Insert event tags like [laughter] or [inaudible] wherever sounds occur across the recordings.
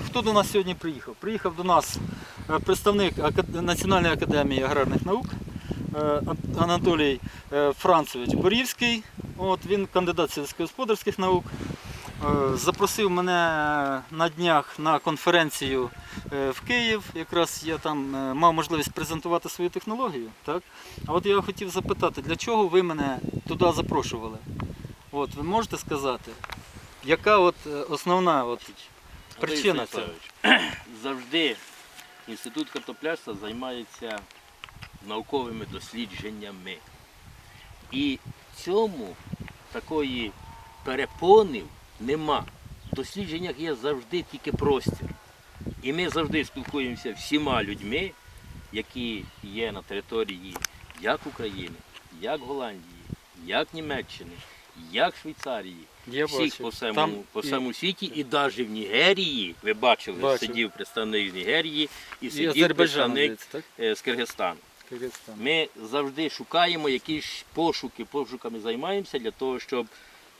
Хто до нас сьогодні приїхав? Приїхав до нас е, представник Національної академії аграрних наук е, Анатолій е, Францович Борівський. От, він кандидат сільськогосподарських наук. Запросив мене на днях на конференцію в Київ. Якраз я там мав можливість презентувати свою технологію. Так? А от я хотів запитати, для чого ви мене туди запрошували? От, ви можете сказати, яка от основна от причина цього? [clears throat] Завжди інститут картоплярства займається науковими дослідженнями. І цьому такої перепони нема. В дослідженнях є завжди тільки простір. І ми завжди спілкуємося всіма людьми, які є на території як України, як Голландії, як Німеччини, як в Швейцарії, Я всіх по всьому, Там по і- всьому світі, і навіть в Нігерії, ви бачили, Бачив. сидів представник з Нігерії і І сидів Азербайджан, представник здається, так? е, з Киргизстану. Киргизстан. Ми завжди шукаємо якісь пошуки, пошуками займаємося для того, щоб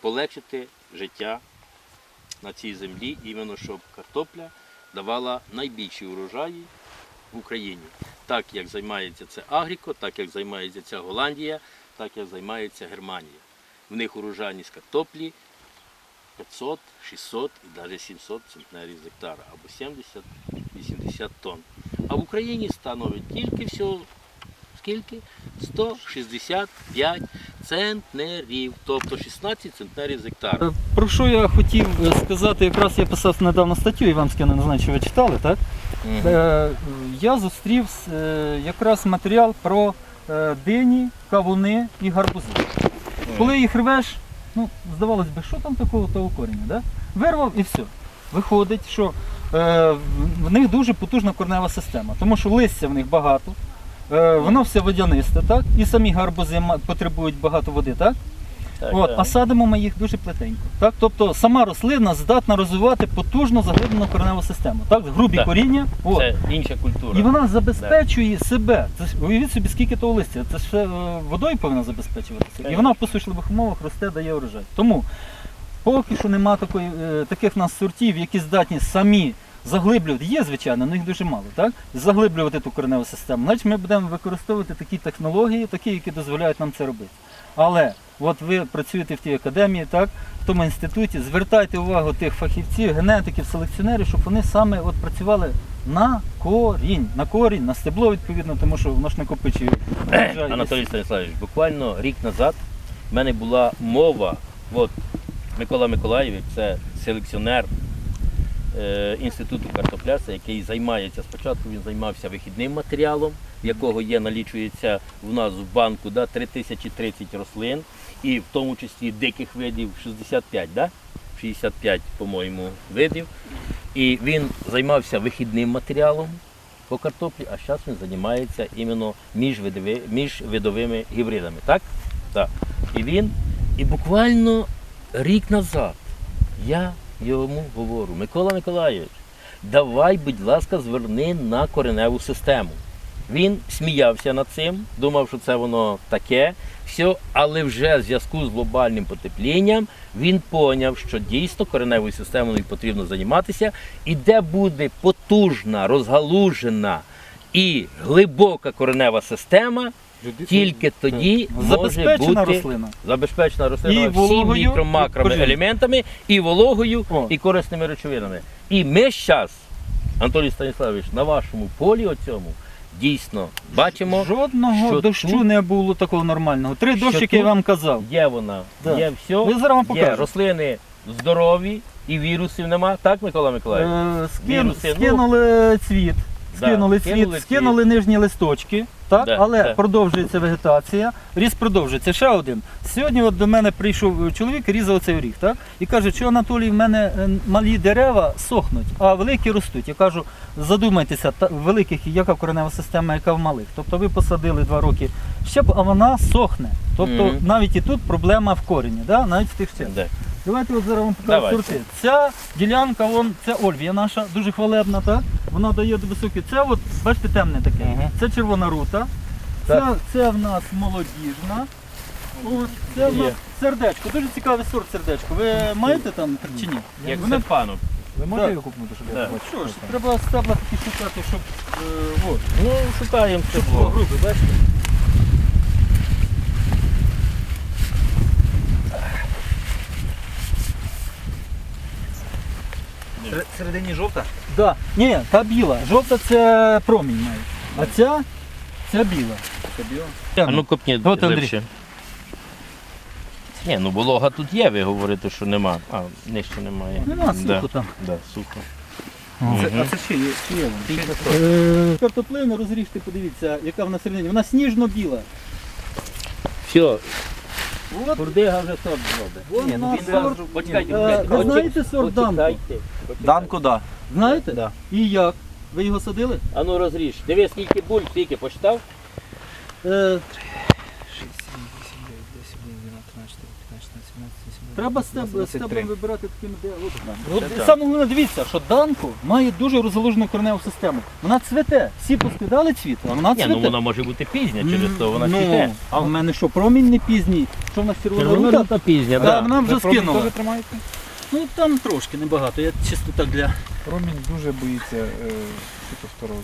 полегшити життя на цій землі, іменно щоб картопля давала найбільші урожаї в Україні. Так як займається це Агріко, так як займається ця Голландія, так як займається Германія. В них урожайність картоплі 500, 600 і навіть 700 центнерів з гектара або 70-80 тонн. А в Україні становить тільки всього скільки? 165 центнерів, тобто 16 центнерів з гектара. Е, Про що я хотів е, сказати, якраз я писав недавно статтю і вам скину, не знаю, чи ви читали, так? Е, Я зустрів якраз матеріал про дині, кавуни і гарбузи. Коли їх рвеш, ну, здавалось би, що там такого того коріння, да? Вирвав і все. Виходить, що е, в- них дуже потужна корнева система, тому що листя в них багато, е, воно все водянисте, так? І самі гарбузи потребують багато води, так? Так, От, так. а садимо ми їх дуже плетенько. Так? Тобто сама рослина здатна розвивати потужно заглиблену кореневу систему. Так? Грубі Так. коріння. От. Це інша культура. І вона забезпечує себе. Це ж уявіть собі, скільки того листя. Це ж е, водою повинна забезпечуватися. І вона в посушливих умовах росте, дає урожай. Тому поки що нема такої, е, таких нас сортів, які здатні самі заглиблювати. Є, звичайно, але їх дуже мало, так? Заглиблювати ту кореневу систему. Значить ми будемо використовувати такі технології, такі, які дозволяють нам це робити. Але от ви працюєте в тій академії, так, в тому інституті, звертайте увагу тих фахівців, генетиків, селекціонерів, щоб вони саме от працювали на корінь, на корінь, на стебло відповідно, тому що воно ж накопичує. [coughs] урожай. Анатолій Станіславович, буквально рік назад в мене була мова. От Микола Миколаєвич, це селекціонер е, інституту картоплярства, який займається спочатку. Він займався вихідним матеріалом, якого є налічується в нас в банку да, 3030 рослин, і в тому числі диких видів 65, да? 65, по-моєму, видів. І він займався вихідним матеріалом по картоплі, а зараз він займається іменно міжвидови, міжвидовими гібридами. Так? Так. І він, і буквально рік назад я йому говорю, Микола Миколайович, давай, будь ласка, зверни на кореневу систему. Він сміявся над цим, думав, що це воно таке, все, але вже в зв'язку з глобальним потеплінням він поняв, що дійсно кореневою системою потрібно займатися, і де буде потужна, розгалужена і глибока коренева система, тільки тоді може бути рослина. забезпечена рослина І всіми і елементами, і вологою, О. і корисними речовинами. І ми зараз, Анатолій Станіславович, на вашому полі оцьому дійсно бачимо, Жодного що дощу тут- не було такого нормального. Три що дощики я тут вам казав. є вона, Да. є все, Ви зараз вам є рослини здорові і вірусів нема. Так, Микола Миколаївич? Е, скин- Віруси, ну, скинули цвіт, Да, скинули скинули цвіт, цвіт. скинули нижні листочки, так? Да, але да. продовжується вегетація, ріст продовжується. Ще один. Сьогодні от до мене прийшов чоловік і різав цей оріг, так? І каже, що Анатолій, в мене е, малі дерева сохнуть, а великі ростуть. Я кажу, задумайтеся, та, великих яка коренева система, яка в малих. Тобто ви посадили два роки щеп, а вона сохне. Тобто Мгм. навіть і тут проблема в корені, да? навіть в тих щеплах. Да. Давайте от зараз вам покажу сорти. Ця ділянка, вон, це Ольвія наша, дуже хвалебна, так? Вона дає високі. Це от, бачите, темне таке. Мгм. Це червона рута. Це, Так. це в нас молодіжна. От, це в нас Є. сердечко. Дуже цікавий сорт сердечко. Ви маєте там чи ні? Як Вона- серпанок. Ви можете Так. його купнути, щоб Так. я побачив? Що ж, треба стебла такі шукати, щоб е, от, Ну, шукаємо це. було. груби, бачите? там? Всередині жовта? Да. Ні, та біла. Жовта це промінь має. А ця, ця біла. Це біла. А ну копні От, Андрій. глибше. Ні, ну волога тут є, ви говорите, що нема. А, нижче немає. Нема Да, сухо там. да, сухо. Це, а це ще є, ще є. Ще є. Е, Картоплину розріжте, подивіться, яка вона середині. Вона сніжно-біла. Все, От, Курдига вже сорт зробить. Ні, ну він сорт. зразу- Почекайте, Е, почекайте. ви знаєте сорт Данко? Почекайте. Данко, да. Знаєте? Да. І як? Ви його садили? А ну розріж. Диви, скільки буль, скільки почитав? Е, треба стеб, 23. стеблом вибирати такими, де. От так. саме головне, дивіться, що Данко має дуже розгалужену кореневу систему. Вона цвете. Всі поскидали цвіт, а вона Ні, цвете. ну вона може бути пізня, через то вона ну, цвіте. А в мене що, промінь не пізній? Що в нас червона Червона рута? рута пізня, так. вона вже Ви промінь скинула. теж тримаєте? Ну там трошки, небагато. Я чисто так для. Промінь дуже боїться е, фітофторозу.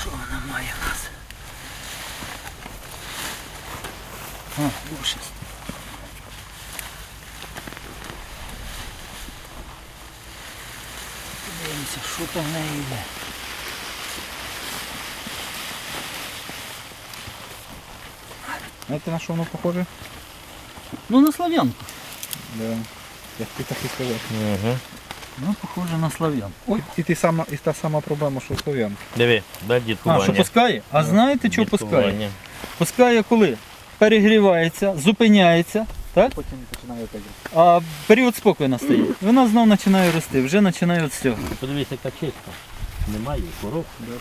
Що вона має в нас? А, боже. Подивимося, що там в неї йде. Знаєте, на що воно похоже? Ну на слав'янку. Да. Як ти так і сказав. Угу. Ну, похоже на слав'янку. Ой. І, ти сама, і та сама проблема, що у слов'ян. Диви, дай А, діткування. що пускає? А знаєте, що пускає? Пускає коли? Перегрівається, зупиняється, так? Потім починає опять. А період спокою настає. Вона знову починає рости, вже починає от з цього. Подивися, яка чиста. Немає коров. Да.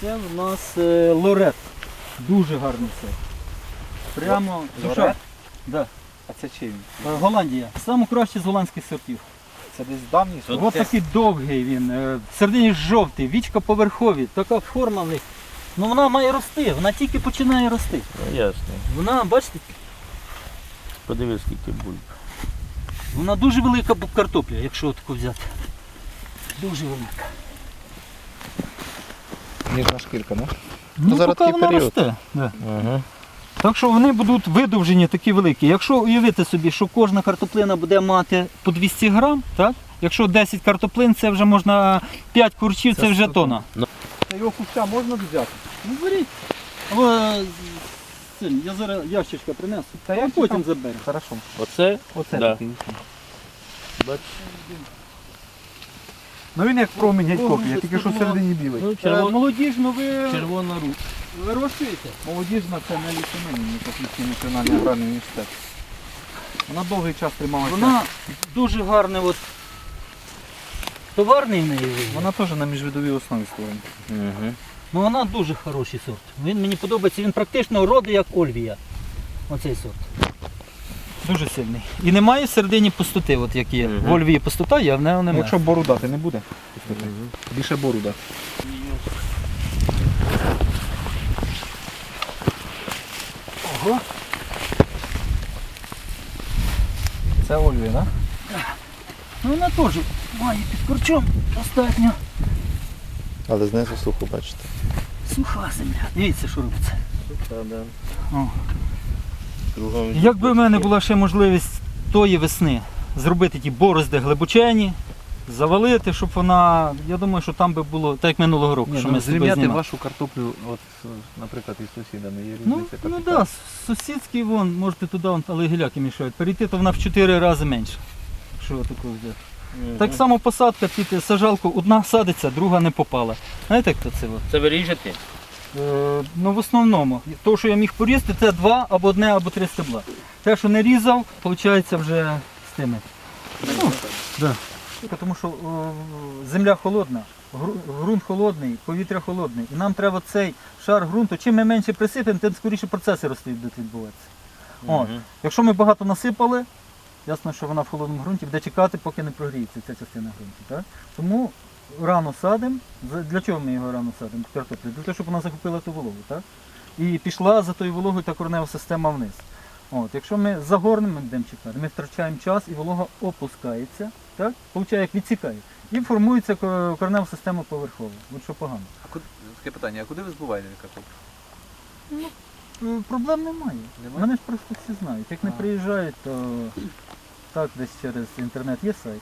Це в нас е, лорет. Дуже гарний сорт. Прямо душа. Лорет? Да. А це чий він? Е, Голландія. Саме кращий з голландських сортів. Це десь давній Тут Ось такий довгий він. е, В середині жовтий, вічка поверхові, така форма в них. Ну вона має рости, вона тільки починає рости. Ну ясно. Вона, бачите, Подивись, скільки бульб. вона дуже велика картопля, якщо таку взяти. Дуже велика. Ніжна шкірка, ну? Ну, зараз поки такий вона період. росте. Да. Угу. Так що вони будуть видовжені такі великі. Якщо уявити собі, що кожна картоплина буде мати по 200 грам, так? якщо 10 картоплин, це вже можна 5 курчів, це, Це вже тона. Та його куща можна взяти? Ну беріть. Син, я зараз ящичка принесу, Та а я потім заберемо. Хорошо. Оце, Оце Да. такий. бач, Ну він як промінь геть копія, це тільки що всередині білий. ну, Е, червон... Молодіжну ви червона рута. вирощуєте? Молодіжна це не лісомин, не Космічний національний аграрний університет. Вона довгий час трималася. Вона дуже гарний от, товарний в неї. вигляд. Вона теж на міжвидовій основі створена. Угу. Ну вона дуже хороший сорт. Він мені подобається, він практично родить як Ольвія. Оцей сорт. Дуже сильний. І немає всередині пустоти, от як є. В Ольвії пустота, є, а в нього немає. Якщо бору дати не буде, більше бору дати. Ого. Це Ольвія, так? Ну вона теж має під корчом достатньо. Але знизу сухо, бачите. Суха земля. Дивіться, що робиться. Та, да. О. Якби в мене була ще можливість тої весни зробити ті борозди глибочені, завалити, щоб вона. Я думаю, що там би було, так як минулого року, Ні, що ну, ми з тобою зрівняти знімали. вашу картоплю, от, наприклад, із сусідами, є Ну, різниця ну капітальна. да, сусідський вон, можете туди, вон, але гіляки мішають. Перейти, то вона в 4 рази менше. Якщо таку взяти. Так само посадка, під сажалку, одна садиться, друга не попала. Знаєте, як це? от? Це ви ріжете? Е, ну в основному. То, що я міг порізати, це два або одне, або три стебла. Те, що не різав, виходить вже з тими. Ну, да. Тому що о, земля холодна, гру- ґрунт холодний, повітря холодне. І нам треба цей шар ґрунту, чим ми менше присипемо, тим скоріше процеси ростуть будуть відбуватися. От. Якщо ми багато насипали, ясно, що вона в холодному ґрунті буде чекати, поки не прогріється ця частина ґрунту. Так? Тому рано садимо. Для чого ми його рано садимо? Картоплю? Для того, щоб вона захопила ту вологу. Так? І пішла за тою вологою та коренева система вниз. От, якщо ми загорнемо, ми будемо чекати, ми втрачаємо час і волога опускається. так? Получає, як відсікає. І формується ко- коренева система поверхова. От що погано. А куди, таке питання, а куди ви збуваєте картоплю? Е, Проблем немає. Немає? Мене ж просто всі знають. Як не приїжджають, то так десь через інтернет є сайт.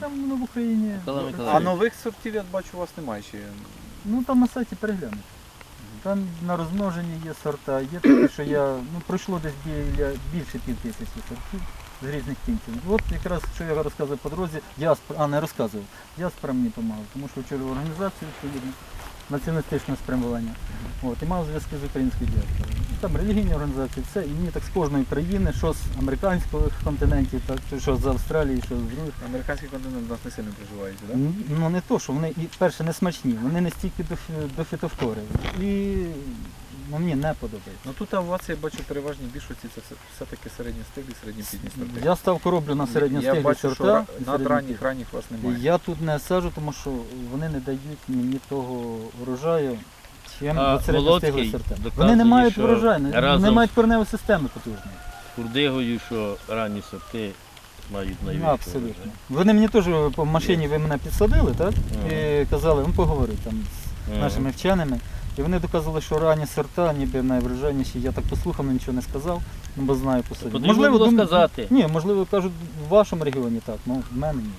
Там ну, в Україні. Микола А Миколаївич. нових сортів, я бачу, у вас немає ще. Ну там на сайті переглянути. Там на розмноженні є сорта, є таке, що я ну, пройшло десь біля більше пів тисячі сортів з різних кінців. От якраз що я розказував по дорозі, діаспора, а не розказував, діаспора мені допомагала, тому що вчора в організацію відповідно, націоналістичне спрямування. От, і мав зв'язки з українською діаспорою. Там релігійні організації, все, і мені так з кожної країни, що з американських континентів, так, що з Австралії, що з других. Американський континент у нас не сильно проживають, так? Ну не то, що вони і перше не смачні, вони не стільки до, до фітофтори. І ну, мені не подобається. Ну тут а у вас я бачу переважні більшості це все- все-таки середньостиглі, середньопідні сорти. Я ставку роблю на Я середньостиглі бачу, що сорта. ра- над ранніх ранніх вас немає. Я тут не саджу, тому що вони не дають мені того урожаю, А Володький Вони не мають що врожаю, не, мають корневої системи потужної. Курдигою, що ранні сорти мають Ну, абсолютно. Вони мені теж по машині ви мене підсадили, так? І казали, ну поговори там з нашими вченими. І вони доказували, що ранні сорта, ніби найвражайніші. Я так послухав, але нічого не сказав, ну, бо знаю по собі. Було дум- сказати. Ні, можливо, кажуть, в вашому регіоні так, ну в мене ні.